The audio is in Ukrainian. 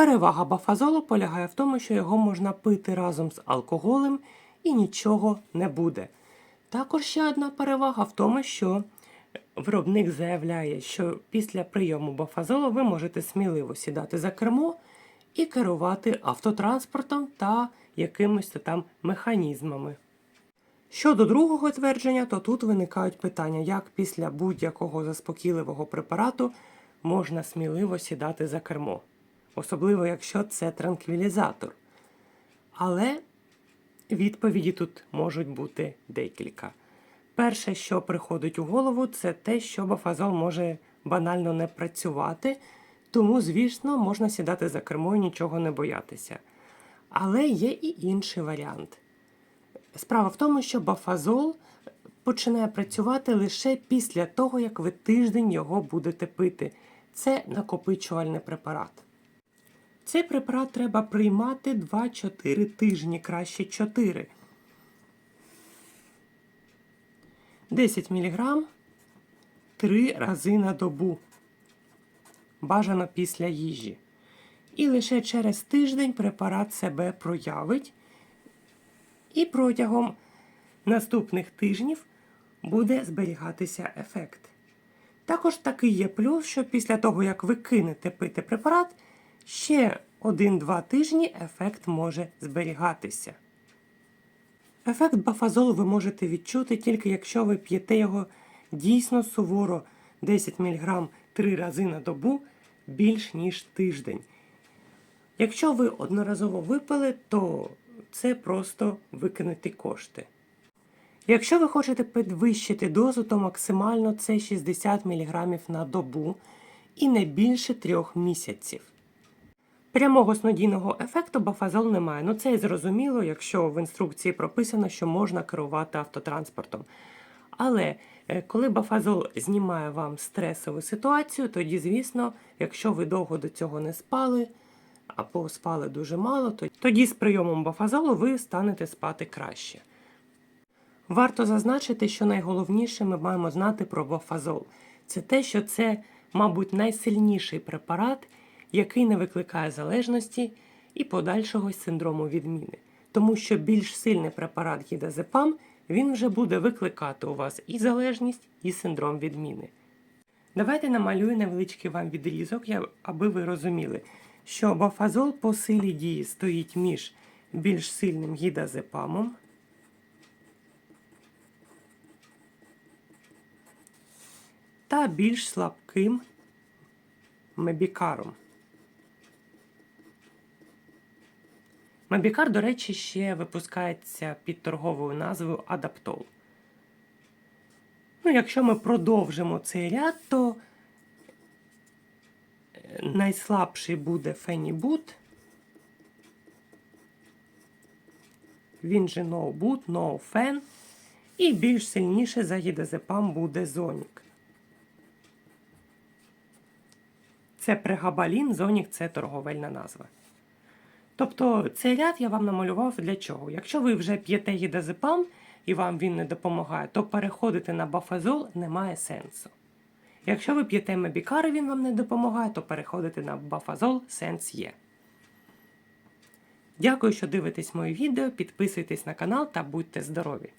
Перевага бафазолу полягає в тому, що його можна пити разом з алкоголем і нічого не буде. Також ще одна перевага в тому, що виробник заявляє, що після прийому бафазолу ви можете сміливо сідати за кермо і керувати автотранспортом та якимось там механізмами. Щодо другого твердження, то тут виникають питання, як після будь-якого заспокійливого препарату можна сміливо сідати за кермо, особливо якщо це транквілізатор. Але відповіді тут можуть бути декілька. Перше, що приходить у голову, це те, що бафазол може банально не працювати, тому, звісно, можна сідати за кермо і нічого не боятися. Але є і інший варіант. Справа в тому, що бафазол починає працювати лише після того, як ви тиждень його будете пити. Це накопичувальний препарат. Цей препарат треба приймати 2-4 тижні, краще 4. 10 мг 3 рази на добу. Бажано після їжі. І лише через тиждень препарат себе проявить і протягом наступних тижнів буде зберігатися ефект. Також такий є плюс, що після того, як ви кинете пити препарат, ще 1-2 тижні ефект може зберігатися. Ефект бафазолу ви можете відчути тільки якщо ви п'єте його дійсно суворо 10 мг 3 рази на добу більш ніж тиждень. Якщо ви одноразово випили, то це просто викинути кошти. Якщо ви хочете підвищити дозу, то максимально це 60 мг на добу і не більше 3 місяців. Прямого снодійного ефекту бафазол немає. Ну це і зрозуміло, якщо в інструкції прописано, що можна керувати автотранспортом. Але е, коли бафазол знімає вам стресову ситуацію, тоді, звісно, якщо ви довго до цього не спали або спали дуже мало, тоді з прийомом бафазолу ви станете спати краще. Варто зазначити, що найголовніше ми маємо знати про бафазол. Це те, що це, мабуть, найсильніший препарат, який не викликає залежності і подальшого синдрому відміни. Тому що більш сильний препарат гідазепам, він вже буде викликати у вас і залежність, і синдром відміни. Давайте намалюю невеличкий вам відрізок, аби ви розуміли, що бафазол по силі дії стоїть між більш сильним гідазепамом та більш слабким мебікаром. Мебікар, до речі, ще випускається під торговою назвою Адаптол. Ну, якщо ми продовжимо цей ряд, то е, найслабший буде Фенібут. Він же ноубут, ноуфен. І більш сильніше за гідазепам буде Зонік. Це прегабалін, Зонік це торговельна назва. Тобто цей ряд я вам намалював для чого? Якщо ви вже п'єте гідазепам і вам він не допомагає, то переходити на бафазол немає сенсу. Якщо ви п'єте мебікар і він вам не допомагає, то переходити на бафазол сенс є. Дякую, що дивитесь моє відео, підписуйтесь на канал та будьте здорові!